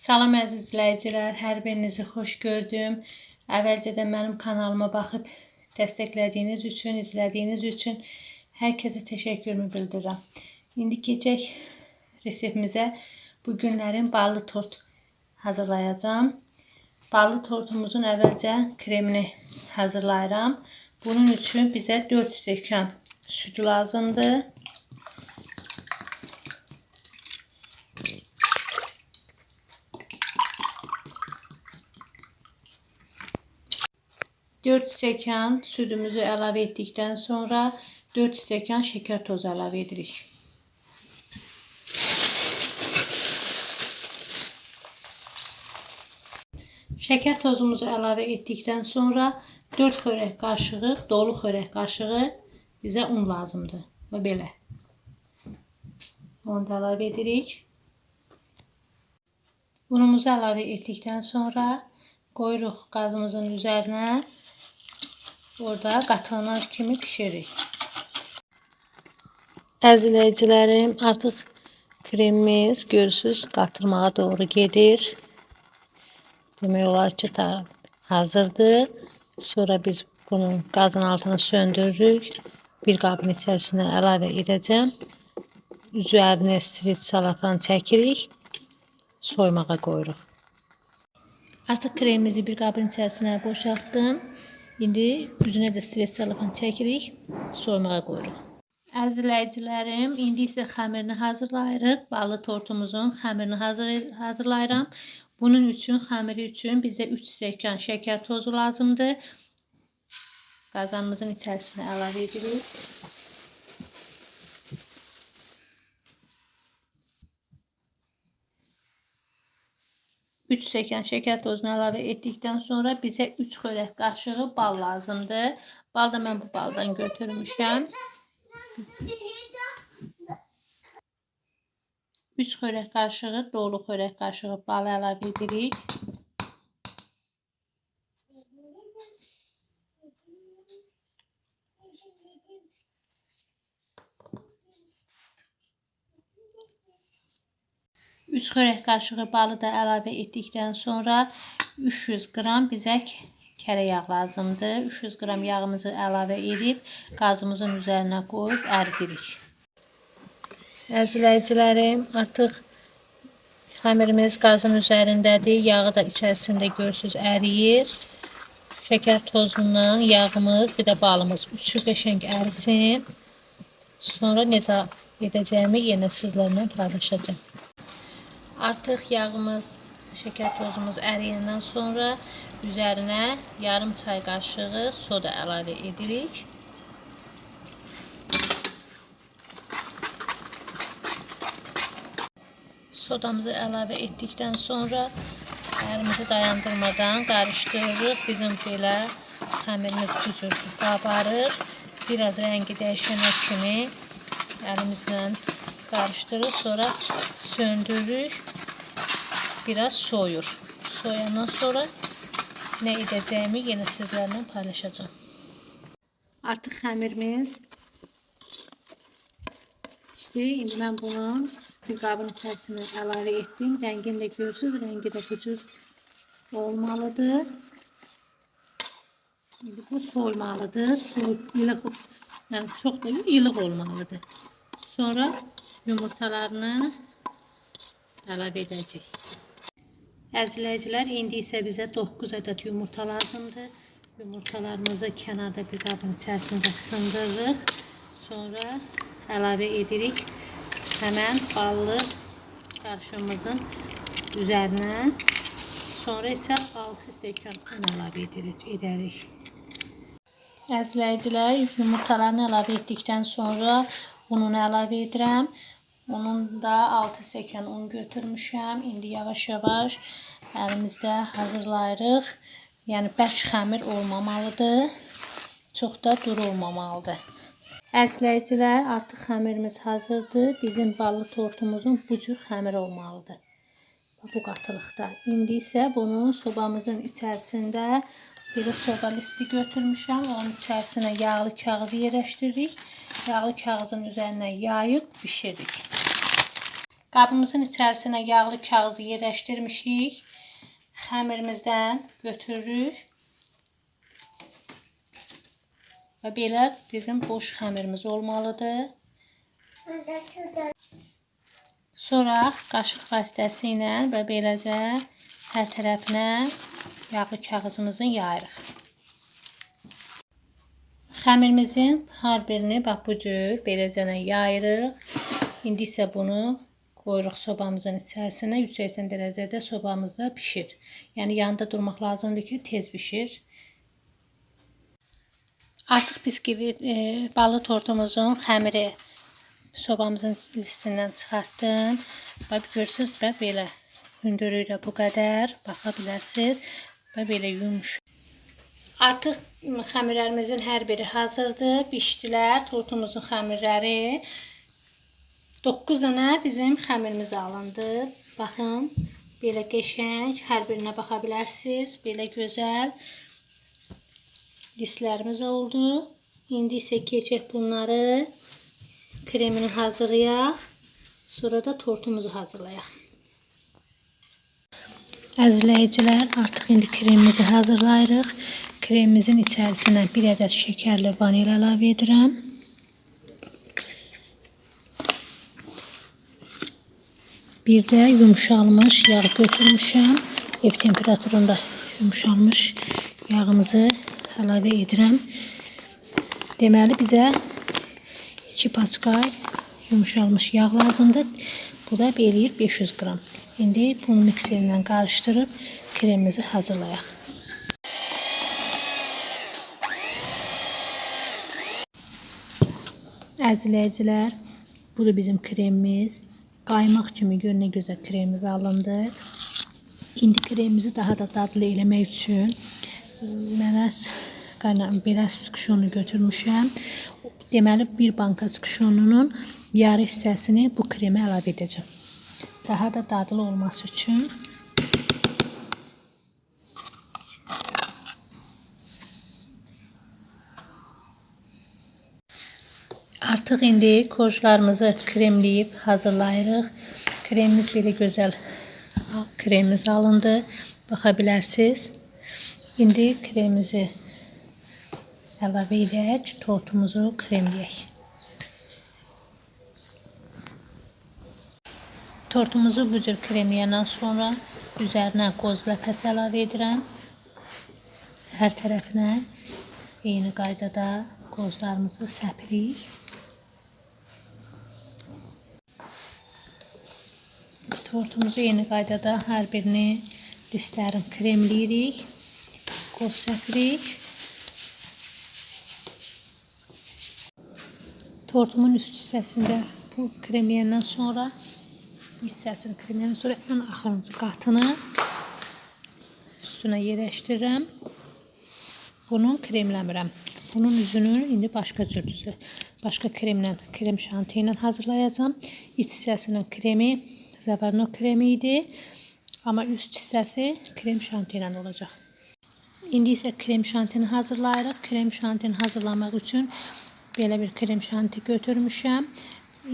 Salam əziz izləyicilər, hər birinizi xoş gördüm. Əvvəlcədən mənim kanalıma baxıb dəstəklədiyiniz üçün, izlədiyiniz üçün hər kəsə təşəkkürümü bildirirəm. İndi keçək reseptimizə. Bu günlərin ballı tort hazırlayacağam. Ballı tortumuzun əvvəlcə kremini hazırlayıram. Bunun üçün bizə 4 stəkan süt lazımdır. Dört stəkan sütümüzü əlavə etdikdən sonra 4 stəkan şeker tozu əlavə edirik. Şeker tozumuzu əlavə etdikdən sonra 4 xörək qaşığı, dolu xörək qaşığı bizə un lazımdır. Və belə. Onu da əlavə edirik. Unumuzu əlavə etdikdən sonra qoyuruq qazımızın üzərinə. Orada qatılanar kimi pişiririk. Əziləyicilərim, artıq kremimiz görürsüz qatılmağa doğru gedir. Demək olar ki, ta hazırdır. Sonra biz bunun qazın altını söndürürük. Bir qabın içərisinə əlavə edəcəm. Üzərinə streç salafan çəkirik. Soymağa qoyuruq. Artıq kremimizi bir qabın içərisinə boşaltdım. İndi üzünə də streç salafan çəkirik. Soymağa qoyuruq. Əzizləyicilərim, indi isə xəmirini hazırlayırıq. Ballı tortumuzun xəmirini hazır hazırlayıram. Bunun üçün xəmiri üçün bizə 3 stəkan şəkər tozu lazımdır. Qazanımızın içərisinə əlavə edirik. Üç stəkan şəkər tozunu əlavə etdikdən sonra bizə 3 xörək qaşığı bal lazımdır. Bal da mən bu baldan götürmüşəm. 3 xörək qaşığı dolu xörək qaşığı bal əlavə edirik. Üç xörək qaşığı balı da əlavə etdikdən sonra 300 qram bizə kərə yağ lazımdır. 300 qram yağımızı əlavə edib qazımızın üzərinə qoyub əridirik. Əziləyicilərim, artıq xəmirimiz qazın üzərindədir. Yağı da içərisində görürsüz əriyir. Şəkər tozundan yağımız, bir də balımız üçü qəşəng ərisin. Sonra necə edəcəyimi yenə sizlərlə paylaşacağım. Artıq yağımız, şəkər tozumuz əriyəndən sonra üzərinə yarım çay qaşığı soda əlavə edirik. Sodamızı əlavə etdikdən sonra əlimizi dayandırmadan qarışdırırıq. Bizim belə xəmirimiz bu cür qabarır. Biraz rəngi dəyişənə kimi əlimizlə karıştırır sonra söndürür biraz soyur. Soyandan sonra ne edeceğimi yine sizlerle paylaşacağım. Artık xəmirimiz pişdi indi mən bunu bir qabın içərisinə əlavə etdim. Rəngini də görürsünüz rəngi də bu cür olmalıdır. İndi bu soymalıdır. Soy, ilıq yəni çox da ilıq olmalıdır. Sonra yumurtalarını əlavə edəcəyik. Əziləyicilər, indi isə bizə 9 ədəd yumurta lazımdır. Yumurtalarımızı kənarda bir qabın içərisində sındırırıq. Sonra əlavə edirik həmən ballı qarışımımızın üzərinə. Sonra isə 6 stəkan un əlavə edirik, edərik. Əziləyicilər, yumurtalarını əlavə etdikdən sonra ununu əlavə edirəm. Onun da 6 stəkan un götürmüşəm. İndi yavaş-yavaş əlimizdə hazırlayırıq. Yəni bərk xəmir olmamalıdır. Çox da duru olmamalıdır. Əzləyicilər, artıq xəmirimiz hazırdır. Bizim ballı tortumuzun bu cür xəmir olmalıdır. Bu qatılıqda. İndi isə bunu sobamızın içərisində Belə soba listi götürmüşəm. Onun içərisinə yağlı kağızı yerləşdiririk. Yağlı kağızın üzərinə yayıb bişiririk. Qabımızın içərisinə yağlı kağızı yerləşdirmişik. Xəmirimizdən götürürük. Və belə bizim boş xəmirimiz olmalıdır. Sonra qaşıq vasitəsilə və beləcə hər tərəfinə yağlı kağızımızı yayırıq. Xəmirimizin hər birini bax bu cür beləcənə yayırıq. İndi isə bunu qoyuruq sobamızın içərisinə 180 dərəcədə sobamızda pişir. Yəni yanında durmaq lazımdır ki, tez pişir. Artıq bisküvi e, ballı tortumuzun xəmiri sobamızın listindən çıxartdım. Bax görürsüz və belə hündürlüyü bu qədər baxa bilərsiniz və belə yumuşaq. Artıq xəmirlərimizin hər biri hazırdır. Bişdilər. Tortumuzun xəmirləri. 9 dənə bizim xəmirimiz alındı. Baxın, belə qəşəng. Hər birinə baxa bilərsiniz. Belə gözəl dislərimiz oldu. İndi isə keçək bunları kremini hazırlayaq. Sonra da tortumuzu hazırlayaq. Əzizləyicilər, artıq indi kremimizi hazırlayırıq. Kremimizin içərisinə bir ədəd şəkərli vanil əlavə edirəm. Bir də yumşalmış yağ götürmüşəm. Ev temperaturunda yumşalmış yağımızı əlavə edirəm. Deməli bizə 2 paçka yumşalmış yağ lazımdır. Bu da eləyir 500 qram. İndi bunu mikserlə qarışdırıb kremimizi hazırlayaq. Əzizləyicilər, bu da bizim kremimiz. Qaymaq kimi gör nə gözəl kremimiz alındı. İndi kremimizi daha da dadlı eləmək üçün mənə qaynar belə skşonu götürmüşəm. Deməli bir banka skşonunun yarı hissəsini bu kremə əlavə edəcəm. Daha da dadlı olması üçün Artıq indi kojlarımızı kremləyib hazırlayırıq. Kremimiz belə gözəl kremimiz alındı. Baxa bilərsiniz. İndi kremimizi əlavə edək, tortumuzu kremləyək. Tortumuzu bu cür kremləyəndən sonra üzərinə qoz ləpəsi əlavə edirəm. Hər tərəfinə eyni qaydada qozlarımızı səpirik. Tortumuzu yeni qaydada hər birini listlərin kremləyirik. Qoz. Tortumun üst hissəsində bu kremləyəndən sonra hissəsini kremləyəndən sonra ən axırıncı qatını üstünə yerləşdirirəm. Bunu kremləmirəm. Bunun üzünü indi başqa cür düzə, başqa kremlə, krem şanti ilə hazırlayacağam. İç hissəsinin kremi Zəvərno kremi idi. Amma üst hissəsi krem şanti ilə olacaq. İndi isə krem şantini hazırlayırıq. Krem şantini hazırlamaq üçün belə bir krem şanti götürmüşəm.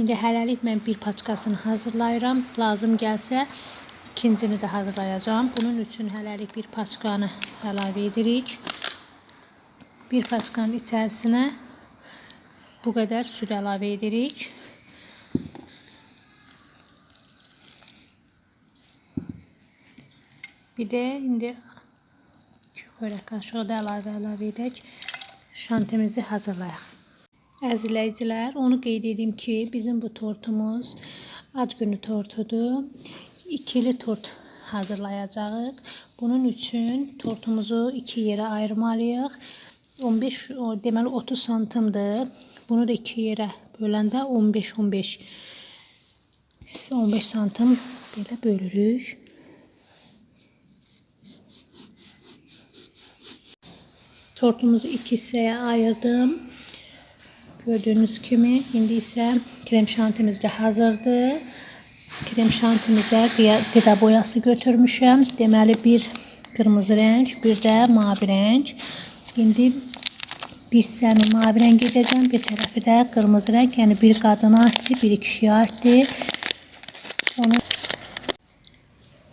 İndi hələlik mən bir paçkasını hazırlayıram. Lazım gəlsə ikincini də hazırlayacağam. Bunun üçün hələlik bir paçkanı əlavə edirik. Bir paçkanın içərisinə bu qədər süd əlavə edirik. Bir de indi çörək qaşığı da əlavə əlavə edək. Şantimizi hazırlayaq. Əzizləyicilər, onu qeyd edim ki, bizim bu tortumuz ad günü tortudur. İkili tort hazırlayacağıq. Bunun üçün tortumuzu iki yerə ayırmalıyıq. 15 o, deməli 30 santimdir. Bunu da iki yerə böləndə 15-15 15 santim belə bölürük. Tortumuzu iki hissəyə ayırdım. Gördüğünüz kimi indi isə krem şantimiz də hazırdır. Krem şantimizə qida boyası götürmüşəm. Deməli bir qırmızı rəng, bir də mavi rəng. İndi bir hissəni mavi rəng edəcəm, bir tərəfi də qırmızı rəng. Yəni bir qadına aiddir, biri kişiyə aiddir. Onu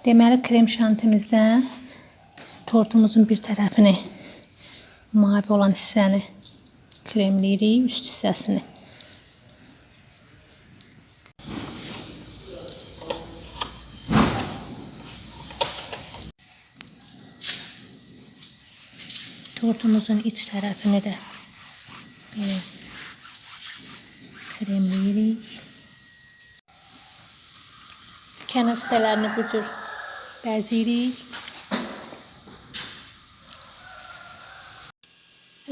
Deməli krem şantimizdən tortumuzun bir tərəfini mavi olan hissəni kremləyirik, üst hissəsini. Tortumuzun iç tərəfini də belə kremləyirik. Kənar hissələrini bu cür bəziyirik.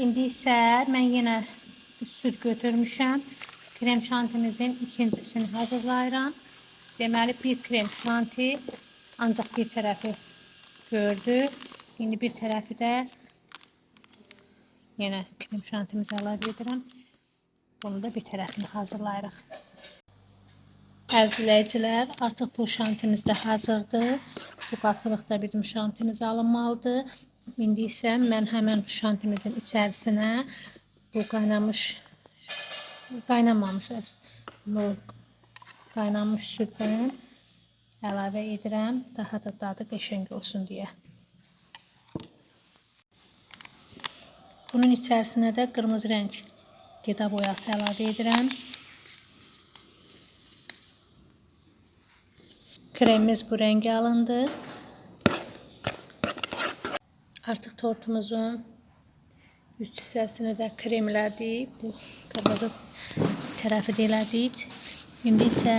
İndi isə mən yenə süd götürmüşəm. Krem şantimizin ikincisini hazırlayıram. Deməli bir krem şanti ancaq bir tərəfi gördü. İndi bir tərəfi də yenə krem şantimizi əlavə edirəm. Bunu da bir tərəfini hazırlayırıq. Əzizləyicilər, artıq bu şantimiz də hazırdır. Bu qatılıqda bizim şantimiz alınmalıdır. İndi isə mən həmən şantimizin içərisinə bu qaynamış, qaynamamış bu qaynamış süddən əlavə edirəm. Daha da dadı qəşəng olsun deyə. Bunun içərisinə də qırmızı rəng qida boyası əlavə edirəm. Kremimiz bu rəngi alındı. Artıq tortumuzun üst hissəsini də kremlədik. Bu qırmızı tərəfi də elədik. İndi isə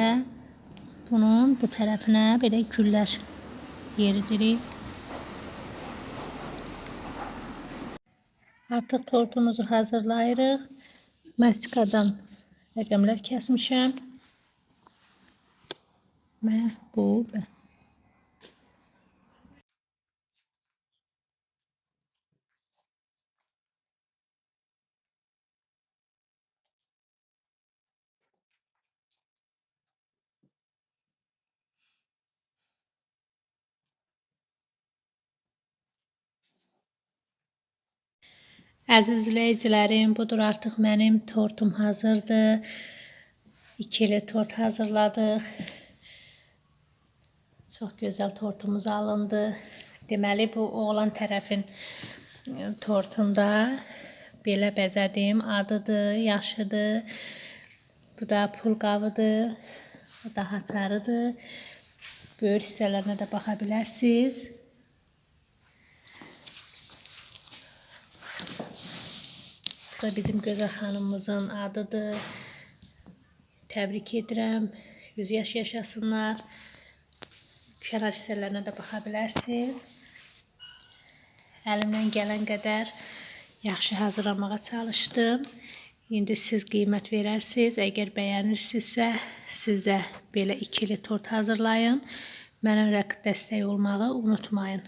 bunun bu tərəfinə belə güllər yeridirik. Artıq tortumuzu hazırlayırıq. Mastikadan rəqəmlər kəsmişəm. Məhbubə. Əziz izləyicilərim, budur artıq mənim tortum hazırdır. İkili tort hazırladıq. Çox gözəl tortumuz alındı. Deməli bu oğlan tərəfin e, tortunda belə bəzədim. Adıdır, yaşıdır. Bu da pulqavıdır. Bu da haçarıdır. Böyük hissələrinə də baxa bilərsiniz. Bu da bizim gözəl xanımımızın adıdır. Təbrik edirəm. 100 yaş yaşasınlar. Kənar hissələrinə də baxa bilərsiniz. Əlimdən gələn qədər yaxşı hazırlamağa çalışdım. İndi siz qiymət verərsiniz. Əgər bəyənirsinizsə, siz də belə ikili tort hazırlayın. Mənə dəstək olmağı unutmayın.